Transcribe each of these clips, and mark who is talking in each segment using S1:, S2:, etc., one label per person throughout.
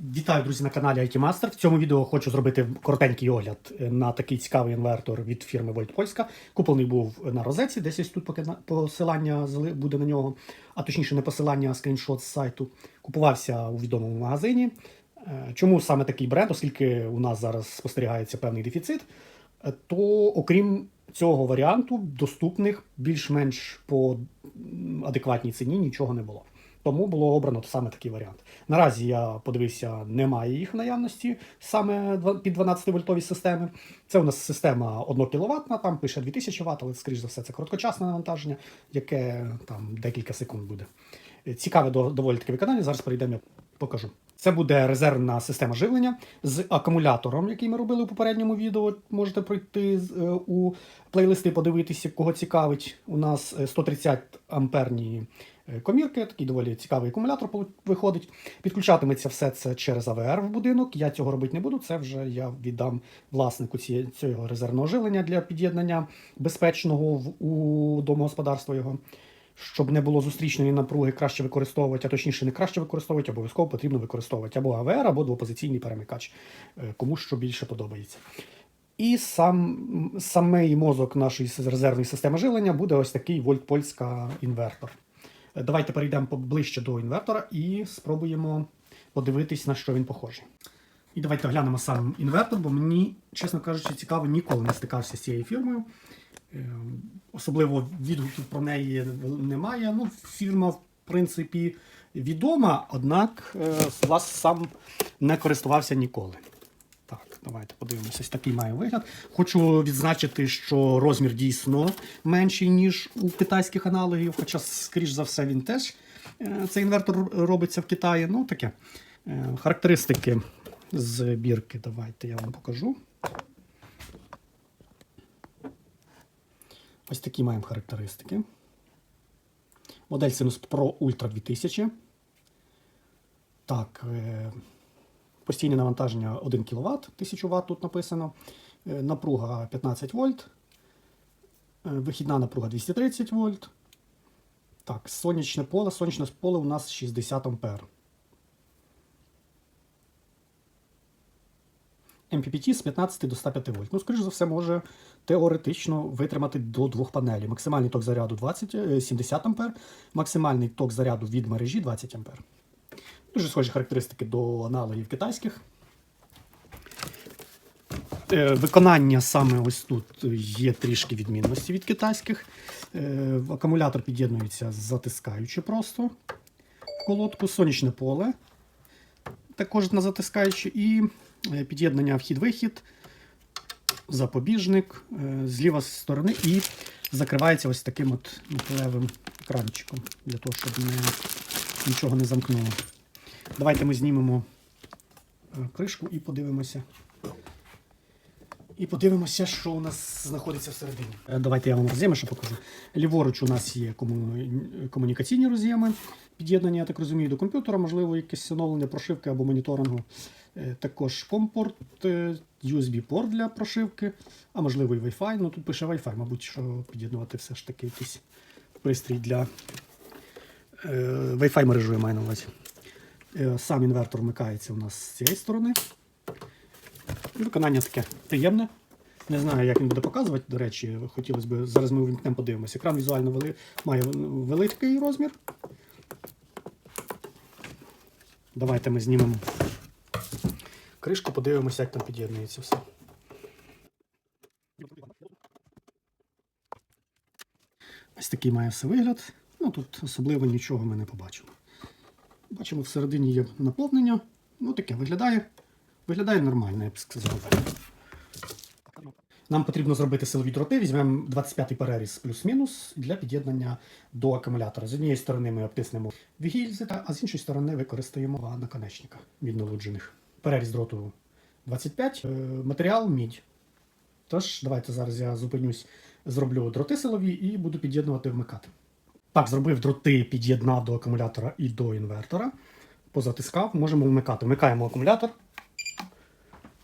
S1: Вітаю, друзі, на каналі IT Master. В цьому відео хочу зробити коротенький огляд на такий цікавий інвертор від фірми Volt Польська. Куплений був на розетці, десь ось тут посилання буде на нього, а точніше не посилання, а скріншот з сайту. Купувався у відомому магазині. Е, Чому саме такий бренд? Оскільки у нас зараз спостерігається певний дефіцит, е, то окрім цього варіанту, доступних більш-менш по адекватній ціні нічого не було. Тому було обрано саме такий варіант. Наразі я подивився, немає їх наявності саме під 12-вольтові системи. Це у нас система 1 кВт, там пише 2000 Вт, але скоріш за все це короткочасне навантаження, яке там декілька секунд буде. Е, Цікаве до- доволі таке виконання. Зараз перейдемо, я покажу. Це буде резервна система живлення з акумулятором, який ми робили у попередньому відео. Можете пройти е, у плейлисти, подивитися, кого цікавить. У нас е, 130 амперні е, комірки, такий доволі цікавий акумулятор виходить. Підключатиметься все це через АВР в будинок. Я цього робити не буду. Це вже я віддам власнику цього резервного живлення для під'єднання безпечного у домогосподарство його. Щоб не було зустрічної напруги, краще використовувати, а точніше не краще використовувати, обов'язково потрібно використовувати або АВР, або двопозиційний перемикач, е, кому що більше подобається. І сам, самий мозок нашої резервної системи живлення буде ось такий вольт-польська інвертор. Е, Давайте перейдемо поближче до інвертора і спробуємо подивитись, на що він похожий. І давайте глянемо сам інвертор, бо мені, чесно кажучи, цікаво, ніколи не стикався з цією фірмою. Е, Особливо відгуків про неї немає. Ну, фірма, в принципі, відома, однак е, влас сам не користувався ніколи. Так, давайте подивимося. Ось такий має вигляд. Хочу відзначити, що розмір дійсно менший, ніж у китайських аналогів, хоча, скоріш за все, він теж е, цей інвертор робиться в Китаї. Ну, таке. Характеристики з бірки. Давайте я вам покажу. Ось такі маємо характеристики. Модель Sinus Pro Ultra 2000. Так, е, постійне навантаження 1 кВт, 1000 Вт тут написано. Е, Напруга 15 вольт. Е, Вихідна напруга 230 вольт. Так, сонячне поле. Сонячне поле у нас 60 ампер. MPPT з 15 до 105 вольт. Ну, скоріш за все, може теоретично витримати до двох панелей. Максимальний ток заряду 20, е, 70 ампер, максимальний ток заряду від мережі 20 ампер. Дуже схожі характеристики до аналогів китайських. Е, Виконання саме ось тут є трішки відмінності від китайських. Е, Акумулятор під'єднується затискаючи просто в колодку, сонячне поле також на затискаючи, і під'єднання вхід-вихід, запобіжник е, з лівої сторони і закривається ось таким от металевим екранчиком, для того, щоб не, нічого не замкнуло. Давайте ми знімемо е, кришку і подивимося. І подивимося, що у нас знаходиться всередині. Е, Давайте я вам роз'єми ще покажу. Ліворуч у нас є кому- комунікаційні роз'єми, під'єднання, я так розумію, до комп'ютера, можливо, якесь встановлення прошивки або моніторингу. Е, Також компорт, е, USB-порт для прошивки, а можливо і Wi-Fi. Ну тут пише Wi-Fi, мабуть, що під'єднувати все ж таки якийсь пристрій для е, Wi-Fi мережу я маю на увазі. Е, Сам інвертор вмикається у нас з цієї сторони. Виконання таке приємне. Не знаю, як він буде показувати. До речі, хотілося б зараз ми увімкнемо, подивимося. Екран візуально вели... має великий розмір. Давайте ми знімемо кришку, подивимося, як там під'єднується все. Ось такий має все вигляд. Ну тут особливо нічого ми не побачимо. Бачимо, всередині є наповнення. Ну таке виглядає. Виглядає нормально, я б сказав. Нам потрібно зробити силові дроти. Візьмемо 25-й переріз плюс-мінус для під'єднання до акумулятора. З однієї сторони ми обтиснемо дві а з іншої сторони використаємо наконечника відналуджених. Переріз дроту 25, е, матеріал мідь. Тож, давайте зараз я зупинюсь, зроблю дроти силові і буду під'єднувати вмикати. Так, зробив дроти, під'єднав до акумулятора і до інвертора. Позатискав, можемо вмикати. Вмикаємо акумулятор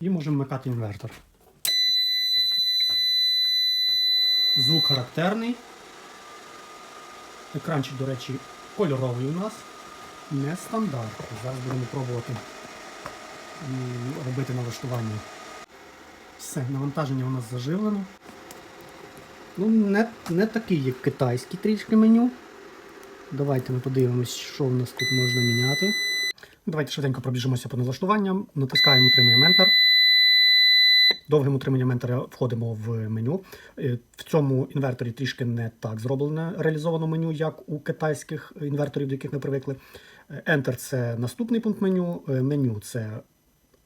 S1: і можемо вмикати інвертор. Звук характерний. Екранчик, до речі, кольоровий у нас. Нестандартний. Зараз будемо пробувати робити налаштування. Все, навантаження у нас заживлено. Ну, не, не такий, як китайський трішки меню. Давайте ми подивимось, що в нас тут можна міняти. Давайте швиденько пробіжимося по налаштуванням. Натискаємо утримуємо Enter. Довгим утриманням Enter входимо в меню. Е, В цьому інверторі трішки не так зроблене реалізовано меню, як у китайських інверторів, до яких ми привикли. Е, Enter це наступний пункт меню. Е, Меню це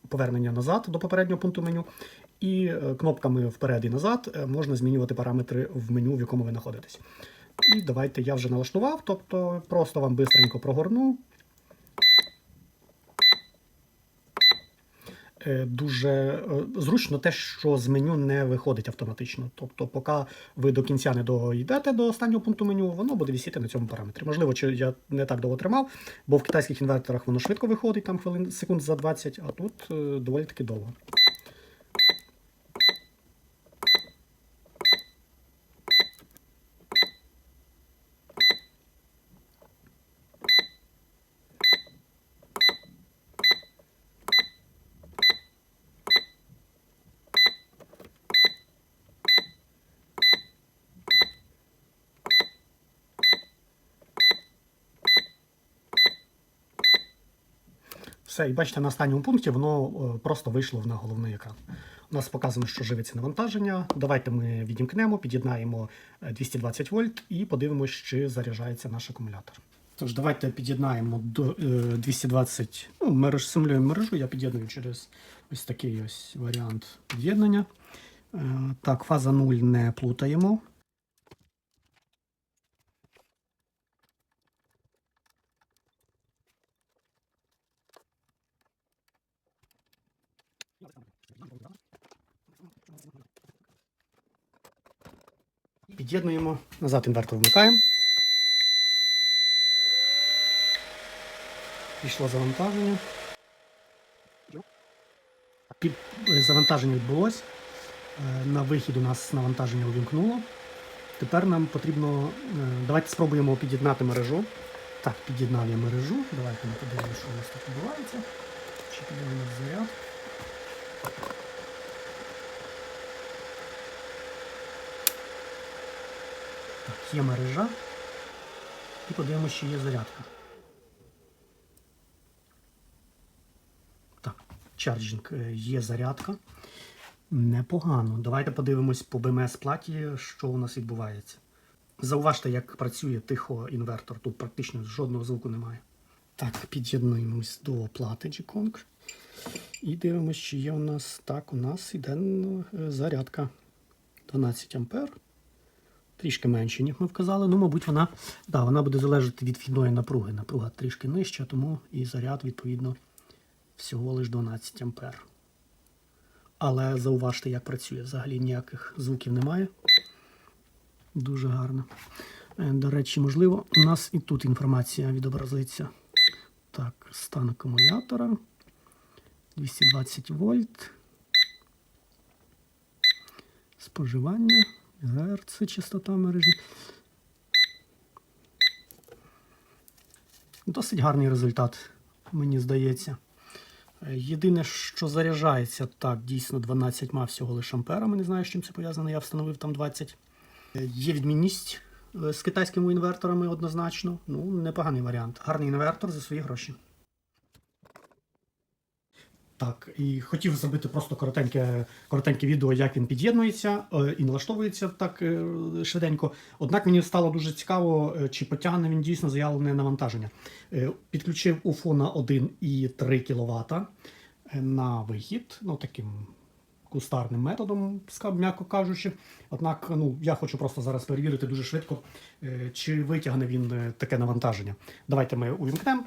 S1: повернення назад до попереднього пункту меню. І е, кнопками вперед і назад е, можна змінювати параметри в меню, в якому ви знаходитесь. І давайте я вже налаштував, тобто просто вам бистренько прогорну. Дуже е, зручно те, що з меню не виходить автоматично. Тобто, поки ви до кінця не дійдете до останнього пункту меню, воно буде висіти на цьому параметрі. Можливо, чи я не так довго тримав, бо в китайських інверторах воно швидко виходить, там хвилин секунд за 20, а тут е, доволі таки довго. Все, і бачите, на останньому пункті воно е, просто вийшло на головний екран. У нас показано, що живиться навантаження. Давайте ми відімкнемо, під'єднаємо е, 220 вольт і подивимося, чи заряджається наш акумулятор. Тож, давайте під'єднаємо до е, 220, ну, мереж, симулюємо мережу, я під'єдную через ось такий ось варіант під'єднання. Е, Так, фаза 0 не плутаємо. Під'єднуємо, назад інвертор вмикаємо. Пішло завантаження. Е, завантаження відбулось. Е, На вихід у нас навантаження увімкнуло. Тепер нам потрібно. е, Давайте спробуємо під'єднати мережу. Так, під'єднав я мережу. Давайте ми подивимося, що у нас тут відбувається. Чи піде заряд. Так, є мережа. І подивимося, чи є зарядка. Так, чарджинг е, є зарядка. Непогано. Давайте подивимось по БМС платі, що у нас відбувається. Зауважте, як працює тихо інвертор. Тут практично жодного звуку немає. Так, під'єднуємось до плати G-Kong. І дивимося, чи є у нас. Так, у нас іде е, зарядка 12 ампер. Трішки менше, ніж ми вказали. Ну, мабуть, вона, да, вона буде залежати від вхідної напруги. Напруга трішки нижча, тому і заряд, відповідно, всього лиш 12 ампер. Але зауважте, як працює. Взагалі ніяких звуків немає. Дуже гарно. Е, До речі, можливо, у нас і тут інформація відобразиться. Так, стан акумулятора. 220 вольт. Споживання. ГРЦ, частота мережі. Досить гарний результат, мені здається. Е, Єдине, що заряджається, так, дійсно 12 всього лише амперами. Не знаю, з чим це пов'язано, я встановив там 20. Е, Є відмінність е, з китайськими інверторами однозначно. Ну, непоганий варіант. Гарний інвертор за свої гроші. Так, і хотів зробити просто коротеньке, коротеньке відео, як він під'єднується е, і налаштовується так е, швиденько. Однак мені стало дуже цікаво, е, чи потягне він дійсно заявлене навантаження. Підключив УФО на 1,3 кВт на вихід, ну таким кустарним методом, м'яко кажучи. Однак, ну я хочу просто зараз перевірити дуже швидко, чи витягне він таке навантаження. Давайте ми увімкнемо.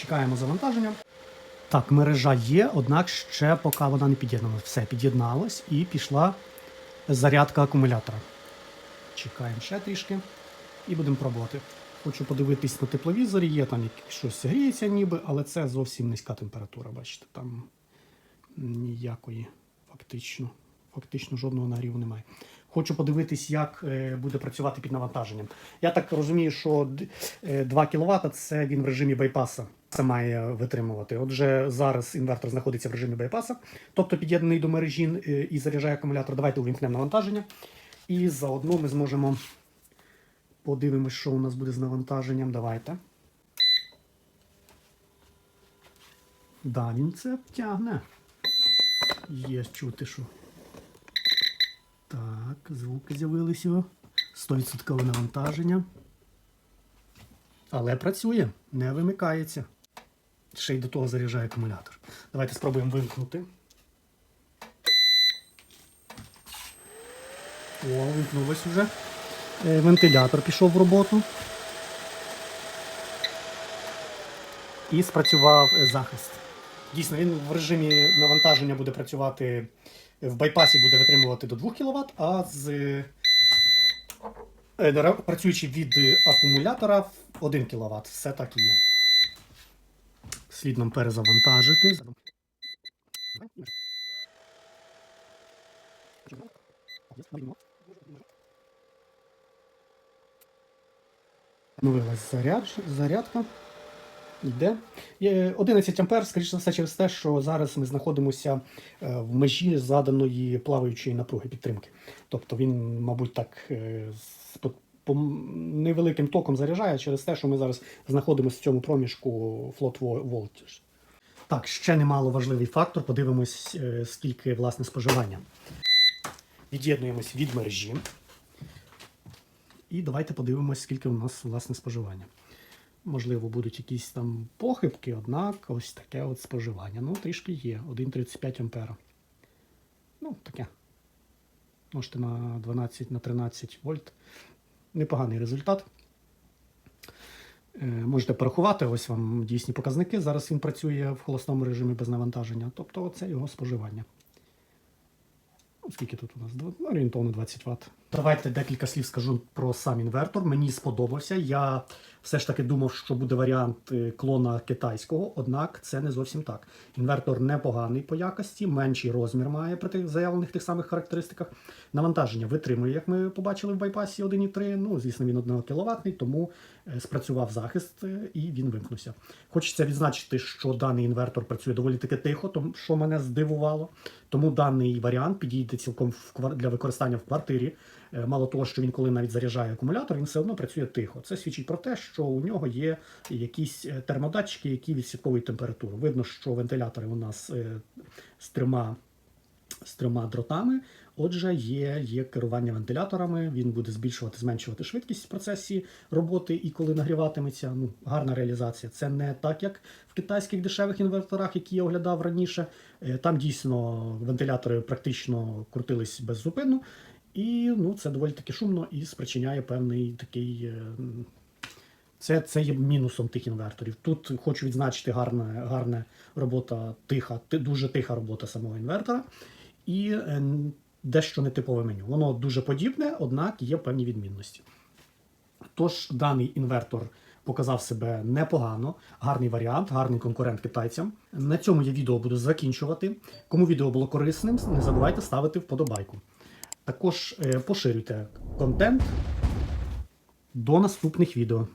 S1: Чекаємо завантаження. Так, мережа є, однак ще поки вона не під'єднана. Все під'єдналось і пішла зарядка акумулятора. Чекаємо ще трішки і будемо пробувати. Хочу подивитись на тепловізорі, є там щось гріється ніби, але це зовсім низька температура, бачите, там ніякої фактично. Фактично жодного нагріву немає. Хочу подивитись, як е, буде працювати під навантаженням. Я так розумію, що е, 2 кВт це він в режимі байпаса. Це має витримувати. Отже, зараз інвертор знаходиться в режимі байпаса, тобто під'єднаний до мережі е, і заряджає акумулятор. Давайте увімкнемо навантаження. І заодно ми зможемо подивимось, що у нас буде з навантаженням. Давайте. Да, він це тягне. Є чути, що. Так, звуки з'явилися. 100% навантаження. Але працює, не вимикається. Ще й до того заряджає акумулятор. Давайте спробуємо вимкнути. О, вимкнулось вже. Е, Вентилятор пішов в роботу. І спрацював захист. Дійсно, він в режимі навантаження буде працювати в байпасі буде витримувати до 2 кВт, а з е, працюючи від акумулятора 1 кВт. Все так і є. Слід нам перезавантажити. Новилась заряд, зарядка. Йде. 11 ампер, скоріше за все, через те, що зараз ми знаходимося е, в межі заданої плаваючої напруги підтримки. Тобто він, мабуть, так е, з невеликим током заряджає через те, що ми зараз знаходимося в цьому проміжку vo- voltage. Так, ще немало важливий фактор. Подивимось, е, скільки власне споживання. Від'єднуємось від мережі. І давайте подивимось, скільки у нас власне споживання. Можливо, будуть якісь там похибки, однак ось таке от споживання. Ну, трішки є. 1,35 ампера. Ну, таке. Можете на 12, на 13 вольт. Непоганий результат. Е, Можете порахувати, ось вам дійсні показники. Зараз він працює в холостому режимі без навантаження. Тобто це його споживання. Скільки тут у нас? Орієнтовно 20 Вт. Давайте декілька слів скажу про сам інвертор. Мені сподобався. Я все ж таки думав, що буде варіант е, клона китайського, однак це не зовсім так. Інвертор непоганий по якості, менший розмір має при тих заявлених тих самих характеристиках. Навантаження витримує, як ми побачили в байпасі 1,3. Ну, звісно, він 1 кВт, тому е, спрацював захист е, і він вимкнувся. Хочеться відзначити, що даний інвертор працює доволі таки тихо, тому що мене здивувало. Тому даний варіант підійде цілком для використання в квартирі. Е, Мало того, що він коли навіть заряджає акумулятор, він все одно працює тихо. Це свідчить про те, що у нього є якісь е, термодатчики, які відслідковують температуру. Видно, що вентилятори у нас е, з трьома з трьома дротами. Отже, є, є керування вентиляторами. Він буде збільшувати, зменшувати швидкість в процесі роботи і коли нагріватиметься. Ну, гарна реалізація. Це не так, як в китайських дешевих інверторах, які я оглядав раніше. Е, Там дійсно вентилятори практично крутились беззупинно. І ну, це доволі таки шумно і спричиняє певний такий. е, Це, це є мінусом тих інверторів. Тут хочу відзначити гарна, гарна робота, тиха, дуже тиха робота самого інвертора і е, дещо нетипове меню. Воно дуже подібне, однак є певні відмінності. Тож даний інвертор показав себе непогано, гарний варіант, гарний конкурент китайцям. На цьому я відео буду закінчувати. Кому відео було корисним, не забувайте ставити вподобайку. Також е, поширюйте контент. До наступних відео.